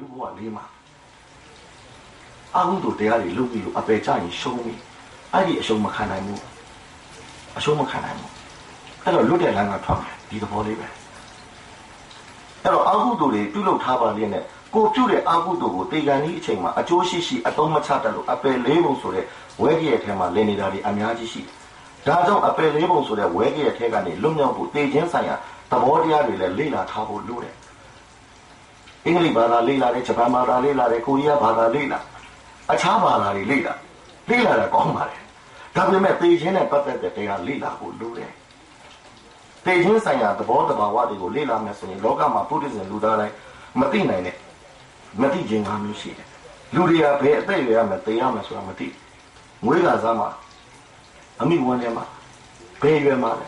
လူဘဝလေးမှာအာဟုတို့တရားတွေလုပ်ပြီးလို့အပေကြရင်ရှုံးပြီအဲ့ဒီအရှုံးမခံနိုင်ဘူးအရှုံးမခံနိုင်ဘူးအဲ့တော့လွတ်တဲ့လမ်းကထွက်မယ်ဒီသဘောလေးပဲအဲ့တော့အာဟုတို့တွေပြုလုပ်ထားပါလေနဲ့ကိုပြုတဲ့အာဟုတို့ကိုတေကန်ကြီးအချိန်မှာအကျိုးရှိရှိအတုံးမချတတ်လို့အပယ်လေးပုံဆိုတဲ့ဝဲကြီးရဲ့ထဲမှာလည်နေတာတွေအများကြီးရှိတယ်ဒါကြောင့်အပယ်လေးပုံဆိုတဲ့ဝဲကြီးရဲ့ထဲကနေလွတ်မြောက်ဖို့တေခြင်းဆိုင်ရာသဘောတရားတွေလည်းလေ့လာထားဖို့လိုတယ် အင်္ဂလိပ်ဘာသာလေ့လာတယ်ဂျပန်ဘာသာလေ့လာတယ်ကိုရီးယားဘာသာလေ့လာအခြားဘာသာတွေလေ့လာလေ့လာတာကောင်းပါတယ်ဒါပေမဲ့တေခြင်းနဲ့ပတ်သက်တဲ့တရားလေ့လာဖို့လိုတယ်တေခြင်းဆိုင်ရာသဘောတဘာဝတွေကိုလေ့လာမယ်ဆိုရင်လောကမှာပုရိသေလူသားတိုင်းမသိနိုင်တဲ့မသိခြင်းကမျိုးရှိတယ်လူတွေကဘယ်အသက်ရွယ်ရမယ်သိရမယ်ဆိုတာမသိငွေးလာစားမှာအမိဝန်ထဲမှာဘယ်ရွယ်မှာလဲ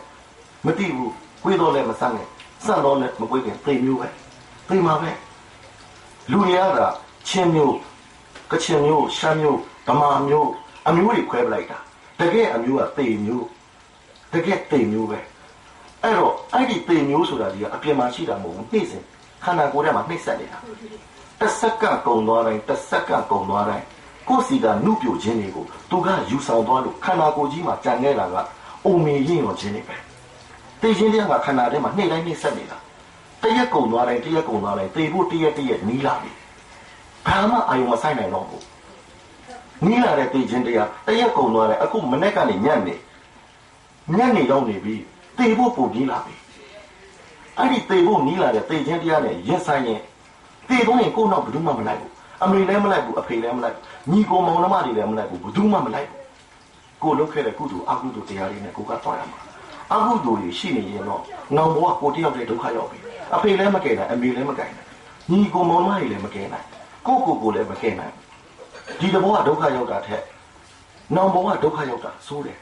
မသိဘူးကိုယ်တော့လည်းမဆန်းနဲ့စန့်တော့လည်းမကိုယ်ခင်သိမျိုးပဲသိမှာပဲ လူတွေကတော့ချင်းမျိုးကချင်မျိုးရှမ်းမျိုးဗမာမျိုးအမျိုးတွေခွဲပလိုက်တာတကယ်အမျိုးကသိမျိုးတကယ်သိမျိုးပဲအဲ့တော့အဲ့ဒီသိမျိုးဆိုတာဒီကအပြင်မှာရှိတာမဟုတ်ဘူးနှိမ့်စင်ခန္ဓာကိုယ်ထဲမှာနှိမ့်ဆက်နေတာတစ်စက္ကန့်ကုံသွားတိုင်းတစ်စက္ကန့်ကုံသွားတိုင်းကိုယ်စီကနှုတ်ပြခြင်းတွေကိုသူကယူဆောင်သွားလို့ခန္ဓာကိုယ်ကြီးမှာကြံခဲ့တာကအုံမီရင့်ရောခြင်းတွေပဲသိခြင်းတရားကခန္ဓာထဲမှာနှိမ့်တိုင်းနှိမ့်ဆက်နေတာ တရက်ကုံသွားတိုင်းတရက်ကုံသွားတိုင်းသိဖို့တရက်တရက်နီးလာပြီဘာမှအာယုံမဆိုင်နိုင်တော့ဘူးနီးလာတဲ့သိခြင်းတရားတရက်ကုံသွားတယ်အခုမနေ့ကနေညံ့နေညံ့နေတော့နေပြီသိဖို့ပုံကြီးလာပြီအဲ့ဒီသေဖို့နီးလာတဲ့သေခြင်းတရားနဲ့ရင်ဆိုင်ရင်သေတော့ရင်ကိုယ်တော့ဘယ်သူမှမလိုက်ဘူးအမေလည်းမလိုက်ဘူးအဖေလည်းမလိုက်ဘူးညီကိုမောင်နှမတွေလည်းမလိုက်ဘူးဘယ်သူမှမလိုက်ဘူးကိုလုပ်ခဲ့တဲ့ကုသိုလ်အကုသိုလ်တရားတွေနဲ့ကိုကသွားရမှာ အမှုတို့တွေရှိနေရင်တော့နောင်ဘဝကိုတယောက်တည်းဒုက္ခရောက်ပြီအဖေလည်းမကယ်နိုင်အမေလည်းမကယ်နိုင်ညီကိုမောင်မကြီးလည်းမကယ်နိုင်ကိုကိုကိုလည်းမကယ်နိုင်ဒီတဘောကဒုက္ခရောက်တာထက်နောင်ဘဝဒုက္ခရောက်တာဆိုးတယ်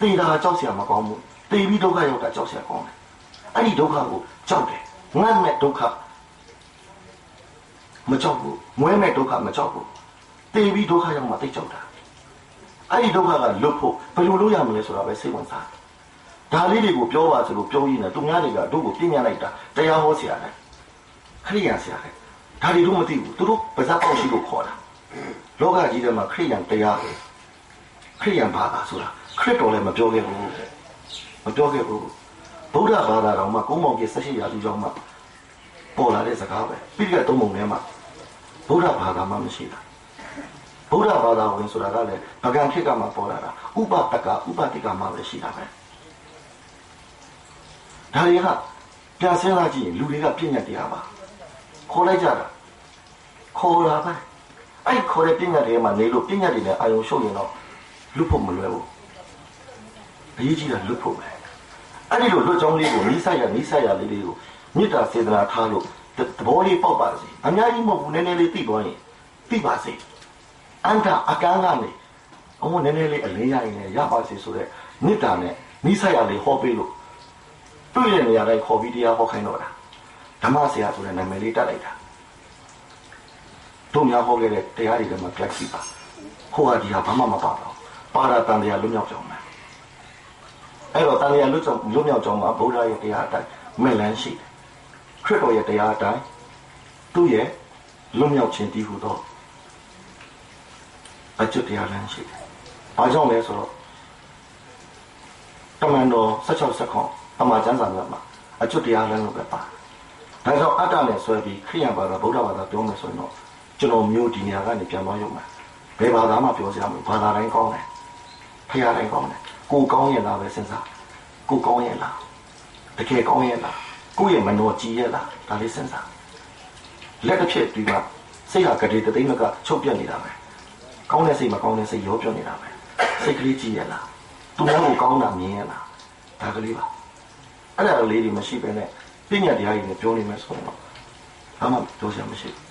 တေတာကြောက်စရာမကောင်းဘူးတေပြီးဒုက္ခရောက်တာကြောက်စရာကောင်းတယ်အဲ့ဒီဒုက္ခကိုကြောက်တယ်ငတ်မဲ့ဒုက္ခမကြောက်ဘူးမွဲမဲ့ဒုက္ခမကြောက်ဘူးတေပြီးဒုက္ခရောက်မှတိတ်ကြောက်တာအဲ့ဒီဒုက္ခကလွတ်ဖို့ဘယ်လိုလုပ်ရမလဲဆိုတာပဲစိတ်ဝင်စားတယ် ဒါလေးတွေကိုပြောပါဆိုလို့ပြောရင်းနဲ့သူများတွေကတို့ကိုပြညာလိုက်တာတရားဟောဆရာတယ်ခရိယာဆရာတယ်ဒါတွေတော့မသိဘူးသူတို့ပါဇက်ပေါက်ရှိလို့ခေါ်တာလောကကြီးထဲမှာခရိယန်တရားခရိယန်ဘာသာဆိုတာခရစ်တော်လည်းမပြောခဲ့ဘူးမပြောခဲ့ဘူးဗုဒ္ဓဘာသာတော်မှာကုန်းမောင်ကြီးဆက်ရှိရာလူကြောင့်မှပေါ်လာတဲ့စကားပဲပြီးကသုံးပုံထဲမှာဗုဒ္ဓဘာသာမှမရှိတာဗုဒ္ဓဘာသာဝင်ဆိုတာကလည်းဗကံဖြစ်ကမှပေါ်လာတာဥပတကဥပတိကမှပဲရှိတာပဲ ဒါတွေကပြန်ဆင်းလာကြည့်ရင်လူတွေကပြည့်ညတ်တရားပါခေါ်လိုက်ကြတာခေါ်လာပဲအဲ့ခေါ်တဲ့ပြည့်ညတ်တွေမှာနေလို့ပြည့်ညတ်တွေနဲ့အာယုံရှုပ်ရင်တော့လွတ်ဖို့မလွယ်ဘူးအရေးကြီးတာလွတ်ဖို့ပဲအဲ့ဒီလိုလွတ်ကြောင်းလေးကိုနိစ္စရနိစ္စရလေးလေးကိုမေတ္တာစေတနာထားလို့သဘောလေးပေါက်ပါစေအများကြီးမဟုတ်ဘူးနည်းနည်းလေးသိသွားရင်သိပါစေအန္တအကန်းကနေအမနည်းနည်းလေးအလေးရရင်လည်းရပါစေဆိုတဲ့မေတ္တာနဲ့နိစ္စရလေးဟောပေးလို့ တွေ့တဲ့နေရာတိုင်းခေါ်ပြီးတရားဟောခိုင်းတော့တာဓမ္မဆရာဆိုတဲ့နာမည်လေးတက်လိုက်တာတို့များဟောခဲ့တဲ့တရားတွေထဲမှာ flex ပါဟိုဟာဒီဟာဘာမှမပါတော့ပါရတန်တရားလွတ်မြောက်ကြောင်းမယ်အဲ့တော့တန်တရားလွတ်ကြောင်းလွတ်မြောက်ကြောင်းမှာဗုဒ္ဓရဲ့တရားအတိုင်းမဲ့လန်းရှိတယ်ခရစ်တော်ရဲ့တရားအတိုင်းသူ့ရဲ့လွတ်မြောက်ခြင်းတည်ဟူသောအကျွတ်တရားလမ်းရှိတယ်ဘာကြောင့်လဲဆိုတော့တမန်တော်16စက္ကွန် အမှားကျမ်းစာများမှာအကျွတ်တရားလမ်းလို့ပဲပါဒါကြောင့်အတ္တနဲ့ဆွဲပြီးခရိယံဘာသာဗုဒ္ဓဘာသာပြောမယ်ဆိုရင်တော့ကျွန်တော်မျိုးဒီနေရာကနေပြန်သွားရုံပဲဘယ်ဘာသာမှပြောစရာမလိုဘာသာတိုင်းကောင်းတယ်ဖရာတိုင်းကောင်းတယ်ကိုကောင်းရဲ့လားပဲစဉ်းစားကိုကောင်းရဲ့လားတကယ်ကောင်းရဲ့လားကိုယ့်ရဲ့မနှောကြည်ရဲ့လားဒါလေးစဉ်းစားလက်တစ်ဖြစ်ပြီးမှစိတ်ဟာကတိတသိမ့်မကချုပ်ပြတ်နေတာပဲကောင်းတဲ့စိတ်မကောင်းတဲ့စိတ်ရောပြတ်နေတာပဲစိတ်ကလေးကြည်ရဲ့လားသူများကိုကောင်းတာမြင်ရဲ့လားဒါကလေးပါ အဲ့ဒါလေးတွေမရှိဘဲနဲ့ပညာတရားတွေနဲ့ပြောနေမယ်ဆိုတော့ဘာမှပြောစရာမရှိဘူး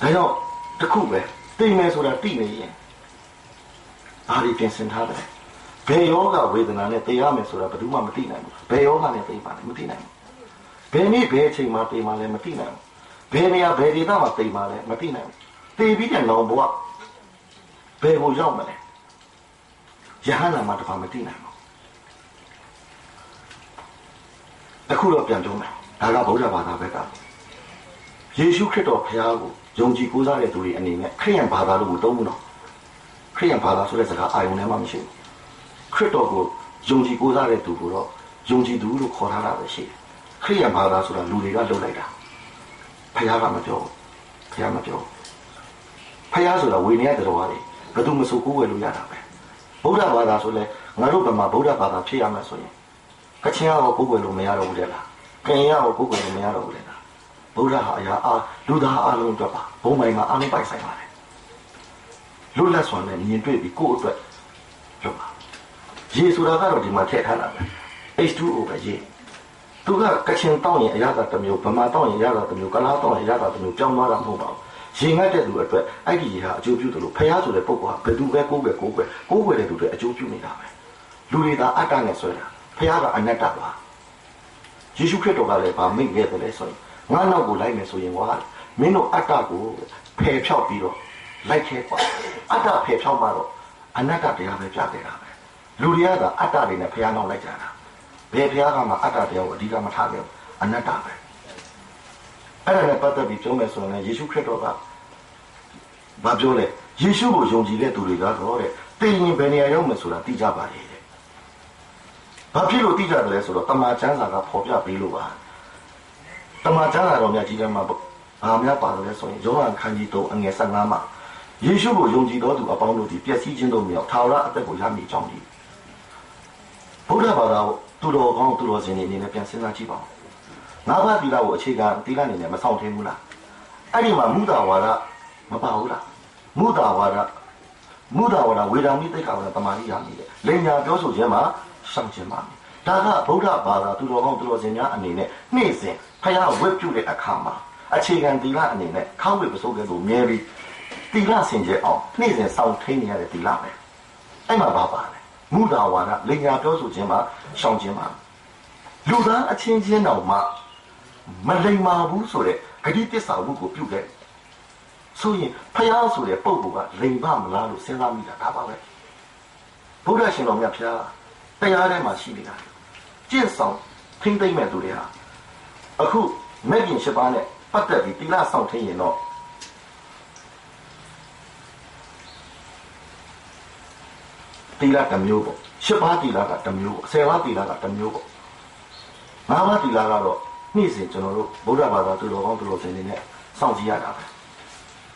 ဒါကြောင့်တခုပဲသိမယ်ဆိုတာသိနေရင်ဘာတွေပြင်ဆင်ထားတယ်ဘယ်ယောဂဝေဒနာနဲ့သိရမယ်ဆိုတာဘယ်သူမှမသိနိုင်ဘူးဘယ်ယောဂနဲ့သိပါလဲမသိနိုင်ဘူးဘယ်နေ့ဘယ်အချိန်မှာသိမှလဲမသိနိုင်ဘူးဘယ်နေရာဘယ်ဒေသမှာသိမှလဲမသိနိုင်ဘူးသိပြီးတဲ့နောင်ဘဝဘယ်ကိုရောက်မလဲယဟန္တာမှာတပါမသိနိုင်ဘူးတ ခုတော့ပြန်ပြောမယ်ဒါကဗုဒ္ဓဘာသာဘက်ကယေရှုခရစ်တော်ဖခင်ကိုယုံကြည်ကိုးစားတဲ့သူတွေအနေနဲ့ခရိယန်ဘာသာလို့မသုံးဘူးနော်ခရိယန်ဘာသာဆိုတဲ့စကားအာယုံထဲမှာမရှိဘူးခရစ်တော်ကိုယုံကြည်ကိုးစားတဲ့သူကိုတော့ယုံကြည်သူလို့ခေါ်ထားတာပဲရှိတယ်ခရိယန်ဘာသာဆိုတာလူတွေကလုပ်လိုက်တာဖခင်ကမပြောဘူးဖခင်မပြောဖခင်ဆိုတာဝိနည်းတော်ပါလေဘယ်သူမဆိုကိုးဝယ်လို့ရတာပဲဗုဒ္ဓဘာသာဆိုလဲငါတို့ဘယ်မှာဗုဒ္ဓဘာသာဖြစ်ရမယ်ဆိုရင် ကချင်ကတော့ကိုးဝယ်လို့မရတော့ဘူးတဲ့လားကင်ရတော့ကိုးဝယ်လို့မရတော့ဘူးတဲ့လားဗုဒ္ဓဟာအရာအားလူသားအလုံးအတွက်ပါဘုံပိုင်မှာအလုံးပိုက်ဆိုင်ပါတယ်လွတ်လပ်စွာနဲ့မြင်တွေ့ပြီးကိုယ့်အတွက်ပြောပါရေဆိုတာကတော့ဒီမှာထည့်ထားတာပဲ H2O ပဲရေသူကကချင်တောင်းရင်အရသာတစ်မျိုးဗမာတောင်းရင်အရသာတစ်မျိုးကလားတောင်းရင်အရသာတစ်မျိုးပြောင်းသွားတာမဟုတ်ပါဘူးရင်ငတ်တဲ့သူအတွက်အဲ့ဒီရေဟာအကျိုးပြုတယ်လို့ဖះဆိုတဲ့ပုဂ္ဂိုလ်ဟာဘယ်သူပဲကိုးပဲကိုးပဲကိုးွယ်တဲ့သူတွေအကျိုးပြုနေတာပဲလူတွေသာအတ္တနဲ့ဆွဲတာ ဖះကအနတ္တပါယေရှုခရစ်တော်ကလည်းဗာမိတ်ခဲ့တယ်လေဆိုရင်ငါနောက်ကိုလိုက်မယ်ဆိုရင်ကွာမင်းတို့အတ္တကိုဖယ်ဖြောက်ပြီးတော့လိုက်ခဲကွာအတ္တဖယ်ဖြောက်မှတော့အနတ္တတရားပဲပြခဲ့တာပဲလူတွေကသာအတ္တတွေနဲ့ဖះနောက်လိုက်ကြတာဘယ်ဖះကမှအတ္တတရားကိုအဓိကမထားခဲ့ဘူးအနတ္တပဲအဲ့ဒါနဲ့ပတ်သက်ပြီးပြောမယ်ဆိုရင်ယေရှုခရစ်တော်ကဘာပြောလဲယေရှုကိုယုံကြည်တဲ့သူတွေကတော့တဲ့တင်ရင်ဘယ်နေရာရောက်မယ်ဆိုတာသိကြပါလေတဲ့ ဘာဖြစ်လို့သိကြတယ်လဲဆိုတော့တမန်ကျမ်းစာကဖော်ပြပေးလို့ပါတမန်ကျမ်းစာတော်များကြီးထဲမှာဘာများပါတယ်လဲဆိုရင်ယောဟန်ခန်းကြီး3အငယ်15မှာယေရှုကိုယုံကြည်တော်သူအပေါင်းတို့သည်ပျက်စီးခြင်းတို့မြောက်ထာဝရအသက်ကိုရမည်ကြောင်းဒီဘုရားဘာသာကိုသူတော်ကောင်းသူတော်စင်တွေအနေနဲ့ပြန်စဉ်းစားကြည့်ပါဦးငါးပါးသီလကိုအခြေခံသီလအနေနဲ့မဆောင်ထင်းဘူးလားအဲ့ဒီမှာမူတာဝါဒမပါဘူးလားမူတာဝါဒမူတာဝါဒဝေဒာမိသိက္ခာဝါဒတမာတိရမည်လေလိညာပြောဆိုခြင်းမှာ စောင့်ခြင်းပါမယ်ဒါကဗုဒ္ဓဘာသာသူတော်ကောင်းသူတော်စင်များအနေနဲ့နေ့စဉ်ဖယားဝတ်ပြုတဲ့အခါမှာအခြေခံသီလအနေနဲ့ခေါင်းဝေပစိုးကဲလို့မြဲပြီးသီလစင်ကြယ်အောင်နေ့စဉ်စောင့်ထိန်နေရတဲ့သီလပဲအဲ့မှာဘာပါလဲမူတာဝါဒလိညာပြောဆိုခြင်းမှာရှောင်ခြင်းမှာလူသားအချင်းချင်းတောင်မှမလိမ္မာဘူးဆိုတဲ့ဂတိတစ္ဆာဝုကိုပြုခဲ့ဆိုရင်ဖယားဆိုတဲ့ပုံကလိမ်ပါမလားလို့စဉ်းစားမိတာဒါပါပဲဘုရားရှင်တော်မြတ်ဖျား တရားထဲမှာရှိနေတာကျင့်ဆောင်ထိမ့်သိမ့်မဲ့သူတွေဟာအခုမဲ့ခင်ရှိပါနဲ့ပတ်သက်ပြီးတိလဆောင်ထင်းရင်တော့တိလတစ်မျိုးပေါ့ရှစ်ပါးတိလကတစ်မျိုးပေါ့ဆယ်ပါးတိလကတစ်မျိုးပေါ့ငါးပါးတိလကတော့နေ့စဉ်ကျွန်တော်တို့ဗုဒ္ဓဘာသာသူတော်ကောင်းသူတော်စင်တွေနဲ့စောင့်ကြည့်ရတာပဲ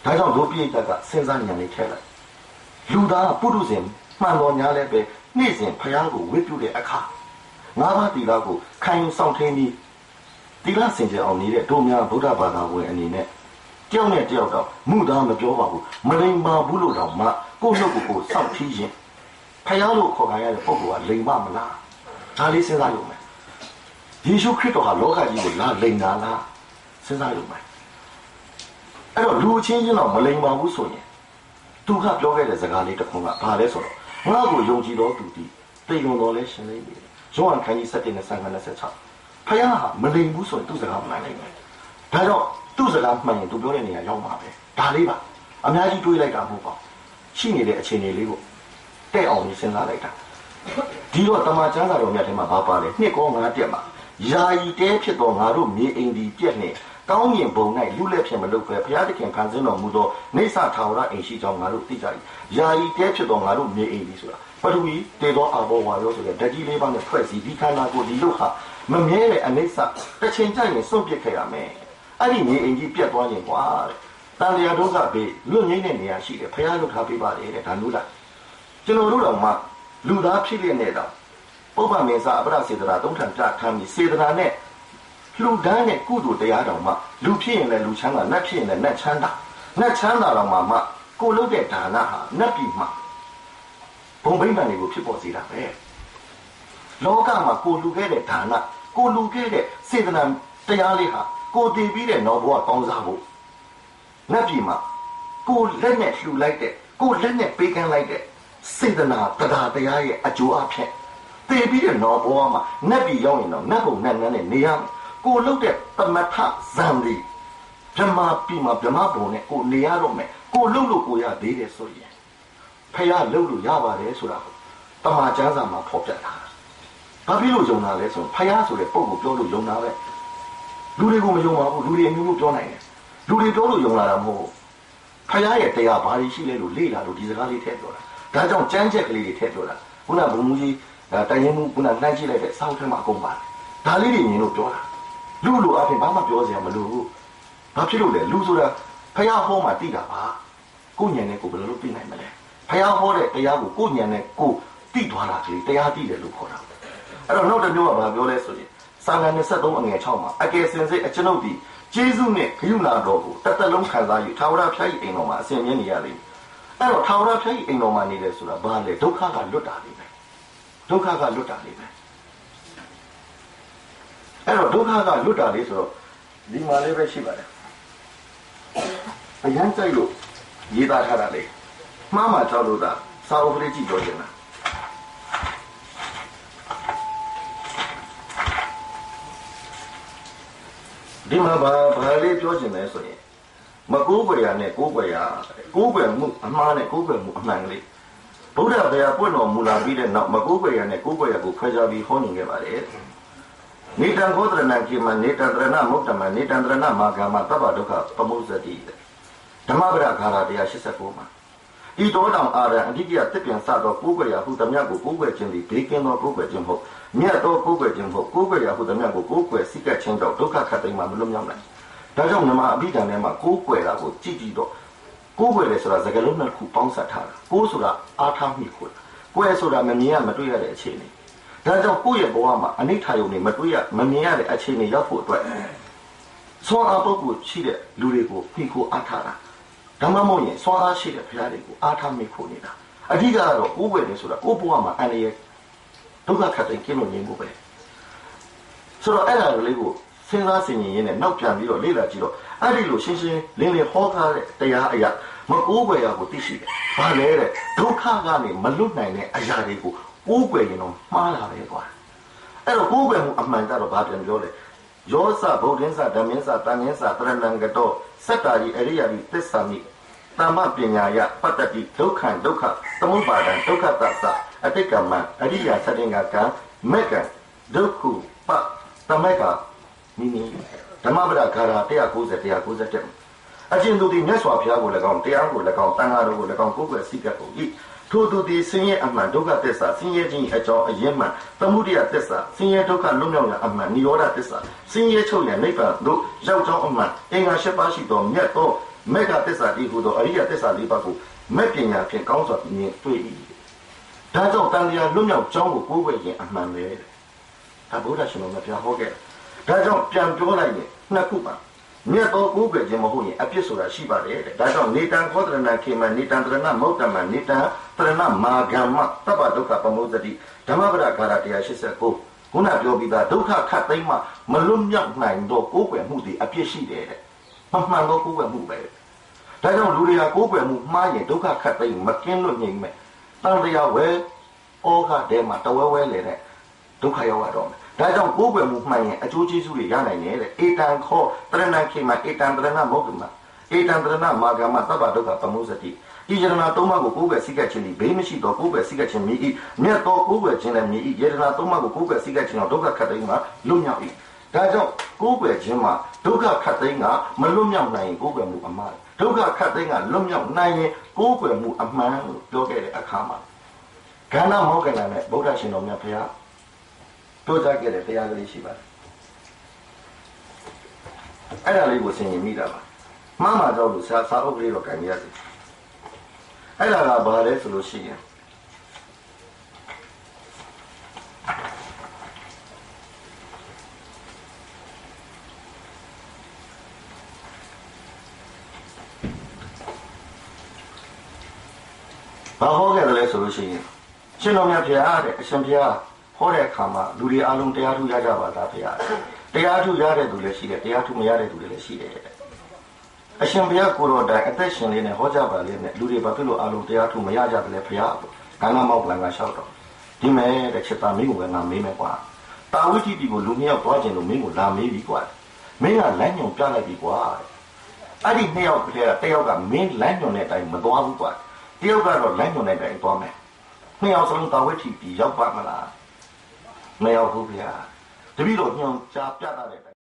ဒါကြောင့်ဒုပိဋကကစဉ်းစားဉာဏ်လေးထည့်လိုက်လူသားပုထုဇဉ်မှန်တော်များလည်းပဲ နေ့စဉ်ဖျားကိုဝိပုတဲ့အခါငါးပါးတိလကိုခံယူဆောင်ထင်းပြီးတိလစင်ကြအောင်နေတဲ့တို့များဗုဒ္ဓဘာသာဝင်အနေနဲ့တယောက်နဲ့တယောက်တော့မှုသားမပြောပါဘူးမလိမ္မာဘူးလို့တော့မှကိုယ့်နှုတ်ကိုကိုစောင့်ထီးရင်ဖျားလို့ခေါ်ခိုင်းရတဲ့ပုဂ္ဂိုလ်ကလိမ္မာမလားဒါလေးစဉ်းစားရုံပဲယေရှုခရစ်တော်ဟာလောကကြီးကိုလာလိမ်တာလားစဉ်းစားရုံပဲအဲ့တော့လူချင်းချင်းတော့မလိမ်ပါဘူးဆိုရင်သူကပြောခဲ့တဲ့စကားလေးတစ်ခုကဘာလဲဆိုတော့ ငါ့ကိုယုံကြည်တော်သူသည်တိမ်လွန်တော်လဲရှင်လိမ့်မယ်ယောဟန်ခန်းကြီး7နဲ့26ဖယားဟာမလိမ်ဘူးဆိုရင်သူ့စကားမှန်နိုင်မယ်ဒါတော့သူ့စကားမှန်ရင်သူပြောတဲ့နေရာရောက်မှာပဲဒါလေးပါအများကြီးတွေးလိုက်တာမဟုတ်ပါဘူးရှိနေတဲ့အခြေအနေလေးကိုတဲ့အောင်ကြီးစဉ်းစားလိုက်တာဒီတော့တမန်ကျမ်းစာတော်မြတ်ထဲမှာဘာပါလဲနှစ်ကောငါးတက်မှာယာယီတဲဖြစ်တော်ငါတို့မြေအိမ်ဒီပြက်နေ ကောင်းမြင်ပုံ၌လူလက်ဖြင့်မလုပ်ဘဲဘုရားသခင်ဖန်ဆင်းတော်မူသောနေဆထာဝရအိမ်ရှိကြောင်းငါတို့သိကြ၏ယာယီတဲဖြစ်တော်ငါတို့မြေအိမ်ဒီဆိုတာပထဝီတေသောအာဘောဝါရောဆိုတဲ့ဓာကြီးလေးပါးနဲ့ဖွဲ့စည်းဒီခန္ဓာကိုယ်ဒီလို့ဟာမမြဲတဲ့အနိစ္စတစ်ချိန်ကျရင်စွန့်ပစ်ခဲ့ရမယ်အဲ့ဒီမြေအိမ်ကြီးပြတ်သွားရင်ကွာတဲ့တန်လျာဒုက္ခဘေးလွတ်ငိမ့်တဲ့နေရာရှိတယ်ဘုရားလုပ်ထားပေးပါလေတဲ့ဒါလို့လားကျွန်တော်တို့တော့မှလူသားဖြစ်တဲ့နဲ့တော့ပုပ္ပမေစာအပရစေတရာသုံးထံပြထမ်းပြီးစေတရာနဲ့ လူဒန်းနဲ့ကုသိုလ်တရားတော်မှလူဖြစ်ရင်လည်းလူချမ်းသာနတ်ဖြစ်ရင်လည်းနတ်ချမ်းသာနတ်ချမ်းသာတော်မှာမှကိုလုပ်တဲ့ဒါနဟာနတ်ပြည်မှာဘုံဗိမာန်တွေကိုဖြစ်ပေါ်စေတာပဲလောကမှာကိုလူခဲ့တဲ့ဒါနကိုလူခဲ့တဲ့စေတနာတရားလေးဟာကိုတည်ပြီးတဲ့နောက်ဘဝကောင်းစားဖို့နတ်ပြည်မှာကိုလက်နဲ့လှူလိုက်တဲ့ကိုလက်နဲ့ပေးကမ်းလိုက်တဲ့စေတနာတရားတရားရဲ့အကျိုးအဖြစ်တည်ပြီးတဲ့နောက်ဘဝမှာနတ်ပြည်ရောက်ရင်တော့နတ်ဘုံနတ်နန်းနဲ့နေရမယ် ကိုလုတ်တဲ့သမထဇံလေးဗြဟ္မာပြည်မှာဗြဟ္မာဘုံနဲ့ကိုနေရတော့မယ်ကိုလုတ်လို့ကိုရသေးတယ်ဆိုရင်ဖះလုတ်လို့ရပါတယ်ဆိုတာကိုတမန်ကျမ်းစာမှာဖော်ပြထားတာဘာဖြစ်လို့ယုံတာလဲဆိုဖះဆိုတဲ့ပုံကိုပြောလို့ယုံတာပဲလူတွေကိုမယုံပါဘူးလူတွေအမျိုးမျိုးပြောနိုင်တယ်လူတွေပြောလို့ယုံလာတာမဟုတ်ဖခင်ရဲ့တရားဘာတွေရှိလဲလို့လေ့လာလို့ဒီစကားလေးထည့်ပြောတာဒါကြောင့်ကြမ်းချက်ကလေးတွေထည့်ပြောတာခုနဘုံမူကြီးတိုင်ရင်မှုခုနနှမ်းကြည့်လိုက်တဲ့စောင့်ထဲမှာအကုန်ပါတယ်ဒါလေးတွေမြင်လို့ပြောတာ လူလူအပြင်ဘာမှပြောစရာမလိုဘူးဘာဖြစ်လို့လဲလူဆိုတာဖခင်ဟောမှတိတာပါကိုညံနဲ့ကိုဘယ်လိုလုပ်သိနိုင်မလဲဖခင်ဟောတဲ့တရားကိုကိုညံနဲ့ကိုတိသွားတာကလေးတရားတိတယ်လို့ခေါ်တာအဲ့တော့နောက်တစ်မျိုးကဘာပြောလဲဆိုရင်စာလံ23အငယ်6မှာအကယ်စင်စစ်အကျွန်ုပ်ဒီကျေးဇူးနဲ့ဂရုဏာတော်ကိုတသက်လုံးခံစားယူထာဝရဘုရား၏အိမ်တော်မှာအစဉ်မြဲနေရလိမ့်မယ်အဲ့တော့ထာဝရဘုရား၏အိမ်တော်မှာနေတယ်ဆိုတာဘာလဲဒုက္ခကလွတ်တာလေးပဲဒုက္ခကလွတ်တာလေးပဲ အဲ့တော့ဒုက္ခကလွတ်တာလေးဆိုတော့ဒီမှာလေးပဲရှိပါတယ်အရန်ကြိုက်လို့ရေးသားထားတာလေမှားမှကြောက်လို့သာစာအုပ်ကလေးကြည့်ပြောချင်တာဒီမှာဘာဘာလေးပြောချင်လဲဆိုရင်မကိုးကွယ်ရနဲ့ကိုးကွယ်ရကိုးကွယ်မှုအမှားနဲ့ကိုးကွယ်မှုအမှန်ကလေးဗုဒ္ဓဘုရားပွင့်တော်မူလာပြီးတဲ့နောက်မကိုးကွယ်ရနဲ့ကိုးကွယ်ရကိုခွဲခြားပြီးဟောနေခဲ့ပါတယ် နေတံခောတရဏကိမနေတံတရဏမုတ်တမနေတံတရဏမာဂမတပ္ပဒုက္ခပမုဇ္ဇတိဓမ္မပဒဂါရ189မှာဤတော်တောင်အာရအဓိကရတစ်ပြန်စသောကိုးကွယ်ရာဟုသမျှကိုကိုးကွယ်ခြင်းသည်ဘေးကင်းသောကိုးကွယ်ခြင်းမဟုတ်မြတ်သောကိုးကွယ်ခြင်းမဟုတ်ကိုးကွယ်ရာဟုသမျှကိုကိုးကွယ်စိတ်ကခြင်းကြောင့်ဒုက္ခခတ်သိမ်းမှမလွတ်မြောက်နိုင်ဒါကြောင့်မြမအဘိဓမ္မာထဲမှာကိုးကွယ်တာကိုကြည့်ကြည့်တော့ကိုးကွယ်တယ်ဆိုတာစကားလုံးနှစ်ခုပေါင်းစပ်ထားတာကိုးဆိုတာအားထားမိခွေကွယ်ဆိုတာမမြင်ရမတွေ့ရတဲ့အခြေအနေ ဒါကြောင့်ကိုယ့်ရဲ့ဘဝမှာအနိဋ္ဌာယုံနေမတွေ့ရမမြင်ရတဲ့အခြေအနေရောက်ဖို့အတွက်ဆွမ်းအားပုဂ္ဂိုလ်ရှိတဲ့လူတွေကိုဖိခိုးအားထားတာဓမ္မမို့ရင်စွမ်းအားရှိတဲ့ဘုရားတွေကိုအားထားမိဖို့နေတာအဓိကကတော့ကိုးကွယ်တယ်ဆိုတာကိုယ့်ဘဝမှာအန္တရာယ်ဒုက္ခခတ်တဲ့ကင်းလို့နေဖို့ပဲဆိုတော့အဲ့ဒါလေးကိုစဉ်းစားဆင်ခြင်ရင်းနဲ့နောက်ပြန်ပြီးတော့လေ့လာကြည့်တော့အဲ့ဒီလိုရှင်းရှင်းလင်းလင်းဟောထားတဲ့တရားအရာမကိုးကွယ်ရကိုသိရှိတယ်။ဘာလဲတဲ့ဒုက္ခကနေမလွတ်နိုင်တဲ့အရာတွေကို ကိုးကွယ်ရင်တော့မှားလာပဲကွာ။အဲ့တော့ကိုးကွယ်မှုအမှန်ကတော့ဘာပြန်ပြောလဲ။ယောသဗုဒ္ဓင်းသဓမ္မင်းသတန်ငင်းသတရဏံကတောစတ္တာရီအရိယာရီသစ္စာမိတမ္မပညာယပတ္တတိဒုက္ခံဒုက္ခသမုပ္ပါဒံဒုက္ခတသအတိတ်ကမံအရိယာသတ္တင်ကကံမေကံဒုက္ခုပတမေကမိမိဓမ္မပဒဂါရ190 191အရှင်သူဒီမြတ်စွာဘုရားကို၎င်းတရားကို၎င်းတန်ခါတို့ကို၎င်းကိုယ်ွယ်စိတ်ကပ်ကိုဤ ထို့သူဒီဆင်းရဲအမှန်ဒုက္ခသစ္စာဆင်းရဲခြင်းအကြောင်းအရင်မှန်သမုဒိယသစ္စာဆင်းရဲဒုက္ခလွတ်မြောက်ရာအမှန်និရောဓသစ္စာဆင်းရဲချုပ်ရာနိဗ္ဗာန်တို့ရောက်ကြောင်းအမှန်အင်္ဂါ၈ပါးရှိသောမြတ်သောမေဃသစ္စာတည်ဟူသောအရိယသစ္စာ၄ပါးကိုမဲ့ပညာဖြင့်ကောင်းစွာမြင်တွေ့၏ဒါကြောင့်တန်တရားလွတ်မြောက်ကြောင်းကိုကိုးကွယ်ခြင်းအမှန်ပဲဒါဗုဒ္ဓရှင်တော်မြတ်ဘုရားဟောခဲ့ဒါကြောင့်ပြန်ပြောလိုက်ရင်နှစ်ခုပါမြတ်သောကိုးကွယ်ခြင်းမဟုတ်ရင်အပြစ်ဆိုတာရှိပါတယ်တဲ့ဒါကြောင့်နေတံခောတရဏခေမနေတံတရဏမௌတ္တမနေတံ တရဏမာဂမ္မတပ္ပဒုက္ခပမောဇတိဓမ္မပဒဂါရ189ခုနပြောပြီးသားဒုက္ခခတ်သိမ်းမှမလွတ်မြောက်နိုင်သောကိုးကွယ်မှုတွေအပြစ်ရှိတယ်တဲ့မမှန်သောကိုးကွယ်မှုပဲဒါကြောင့်လူတွေကကိုးကွယ်မှုမှားရင်ဒုက္ခခတ်သိမ်းမကင်းလို့ငြိမ်မဲ့တန်တရားဝဲဩဃတဲမှာတဝဲဝဲလေတဲ့ဒုက္ခရောက်ရတော့မယ်ဒါကြောင့်ကိုးကွယ်မှုမှန်ရင်အကျိုးကျေးဇူးတွေရနိုင်တယ်တဲ့အေတံခောတရဏခေမအေတံတရဏမௌတ္တမအေတံတရဏမာဂမသဗ္ဗဒုက္ခပမုစတိ ဤယရနာသုံးပါးကိုကိုးကွယ်စိတ်ကခြင်းသည်ဘေးမရှိသောကိုးကွယ်စိတ်ကခြင်းမြည်၏မြတ်သောကိုးကွယ်ခြင်းလည်းမြည်၏ယရနာသုံးပါးကိုကိုးကွယ်စိတ်ကခြင်းကြောင့်ဒုက္ခခတ်သိမ်းမှလွတ်မြောက်၏ဒါကြောင့်ကိုးကွယ်ခြင်းမှာဒုက္ခခတ်သိမ်းကမလွတ်မြောက်နိုင်ရင်ကိုးကွယ်မှုအမှားဒုက္ခခတ်သိမ်းကလွတ်မြောက်နိုင်ရင်ကိုးကွယ်မှုအမှန်လို့ပြောခဲ့တဲ့အခါမှာကန္နာမောကလန်နဲ့ဗုဒ္ဓရှင်တော်မြတ်ဘုရားပြောကြခဲ့တဲ့တရားကလေးရှိပါတယ်အဲ့ဒါလေးကိုဆင်ရင်မိတာပါမှားမှာတော့လို့စာစာအုပ်ကလေးတော့ကန်ရစီ အဲ့ဒါကဘာလဲဆိုလို့ရှိရင်ဘာဟောခဲ့တယ်လဲဆိုလို့ရှိရင်ရှင်တော်မြတ်ဘုရားတဲ့အရှင်ဘုရားဟောတဲ့အခါမှာလူတွေအလုံးတရားထုရကြပါသားဘုရားတရားထုရတဲ့သူလည်းရှိတယ်တရားထုမရတဲ့သူတွေလည်းရှိတယ် အရှင်ဘုရားကိုတော်တိုင်အသက်ရှင်လေးနဲ့ဟောကြပါလေနဲ့လူတွေဘာဖြစ်လို့အလုံးတရားထုမရကြတယ်လဲဘုရားကံနာမောက်လန်ကလျှောက်တော့ဒီမဲ့တဲ့ချက်သားမင်းကိုပဲငါမေးမယ်ကွာတာဝိတိတီကိုလူနှစ်ယောက်သွားခြင်းလို့မင်းကိုလာမေးပြီကွာမင်းကလမ်းညွန်ပြလိုက်ပြီကွာအဲ့ဒီနှစ်ယောက်ကတည်းကတယောက်ကမင်းလမ်းညွန်တဲ့အတိုင်းမသွားဘူးကွာတယောက်ကတော့လမ်းညွန်တဲ့အတိုင်းသွားမယ်နှစ်ယောက်စလုံးတာဝိတိတီရောက်ပါမလားမရောက်ဘူးဗျာတပည့်တော်ညွန်ကြားပြတာတဲ့